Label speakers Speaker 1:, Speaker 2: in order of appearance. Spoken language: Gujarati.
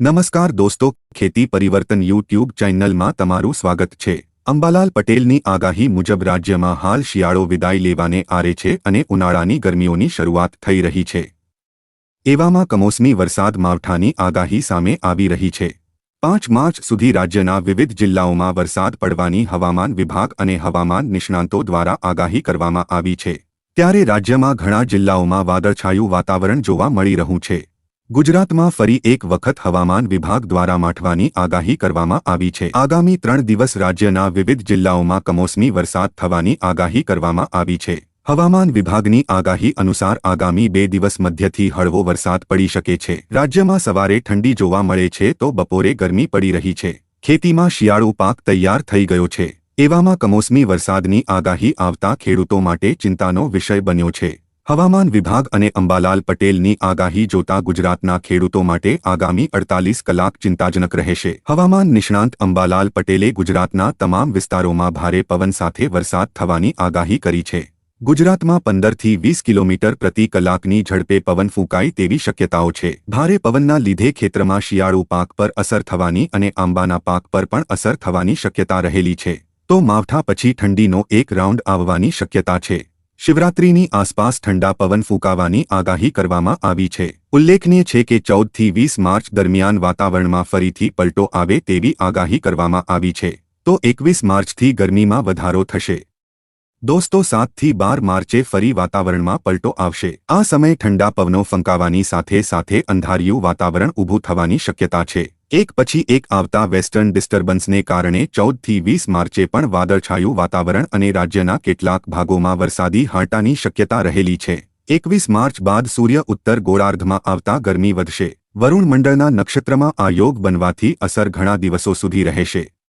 Speaker 1: નમસ્કાર દોસ્તો, ખેતી પરિવર્તન યુટ્યુબ ચેનલમાં તમારું સ્વાગત છે. અંબાલાલ પટેલની આગાહી મુજબ રાજ્યમાં હાલ શિયાળો વિદાય લેવાને આરે છે અને ઉનાળાની ગરમીઓની શરૂઆત થઈ રહી છે. એવામાં કમોસમી વરસાદ માવઠાની આગાહી સામે આવી રહી છે. પાંચ માર્ચ સુધી રાજ્યના વિવિધ જિલ્લાઓમાં વરસાદ પડવાની હવામાન વિભાગ અને હવામાન નિષ્ણાંતો દ્વારા આગાહી કરવામાં આવી છે. ત્યારે રાજ્યમાં ઘણા જિલ્લાઓમાં વાદળછાયું વાતાવરણ જોવા મળી રહ્યું છે. ગુજરાતમાં ફરી એક વખત હવામાન વિભાગ દ્વારા માઠવાની આગાહી કરવામાં આવી છે. આગામી ત્રણ દિવસ રાજ્યના વિવિધ જિલ્લાઓમાં કમોસમી વરસાદ થવાની આગાહી કરવામાં આવી છે. હવામાન વિભાગની આગાહી અનુસાર આગામી બે દિવસ મધ્યથી હળવો વરસાદ પડી શકે છે. રાજ્યમાં સવારે ઠંડી જોવા મળે છે તો બપોરે ગરમી પડી રહી છે. ખેતીમાં શિયાળુ પાક તૈયાર થઈ ગયો છે. એવામાં કમોસમી વરસાદની આગાહી આવતા ખેડૂતો માટે ચિંતાનો વિષય બન્યો છે. હવામાન વિભાગ અને અંબાલાલ પટેલની આગાહી જોતા ગુજરાતના ખેડૂતો માટે આગામી અડતાલીસ કલાક ચિંતાજનક રહેશે. હવામાન નિષ્ણાંત અંબાલાલ પટેલે ગુજરાતના તમામ વિસ્તારોમાં ભારે પવન સાથે વરસાદ થવાની આગાહી કરી છે. ગુજરાતમાં પંદરથી વીસ કિલોમીટર પ્રતિ કલાકની ઝડપે પવન ફૂંકાય તેવી શક્યતાઓ છે. ભારે પવનના લીધે ખેતરમાં શિયાળુ પાક પર અસર થવાની અને આંબાના પાક પર પણ અસર થવાની શક્યતા રહેલી છે. તો માવઠા પછી ઠંડીનો એક રાઉન્ડ આવવાની શક્યતા છે. શિવરાત્રીની આસપાસ ઠંડા પવન ફૂંકાવાની આગાહી કરવામાં આવી છે. ઉલ્લેખનીય છે કે ચૌદથી વીસ માર્ચ દરમિયાન વાતાવરણમાં ફરીથી પલટો આવે તેવી આગાહી કરવામાં આવી છે. તો એકવીસ માર્ચથી ગરમીમાં વધારો થશે. દોસ્તો, સાતથી બાર માર્ચે ફરી વાતાવરણમાં પલટો આવશે. આ સમયે ઠંડા પવનો ફંકાવાની સાથે સાથે અંધારિયું વાતાવરણ ઊભું થવાની શક્યતા છે. એક પછી એક આવતા વેસ્ટર્ન ડિસ્ટર્બન્સને કારણે ચૌદથી વીસ માર્ચે પણ વાદળછાયું વાતાવરણ અને રાજ્યના કેટલાક ભાગોમાં વરસાદી હાંટાની શક્યતા રહેલી છે. એકવીસ માર્ચ બાદ સૂર્ય ઉત્તર ગોળાર્ધમાં આવતા ગરમી વધશે. વરુણ મંડળના નક્ષત્રમાં આ યોગ બનવાથી અસર ઘણા દિવસો સુધી રહેશે.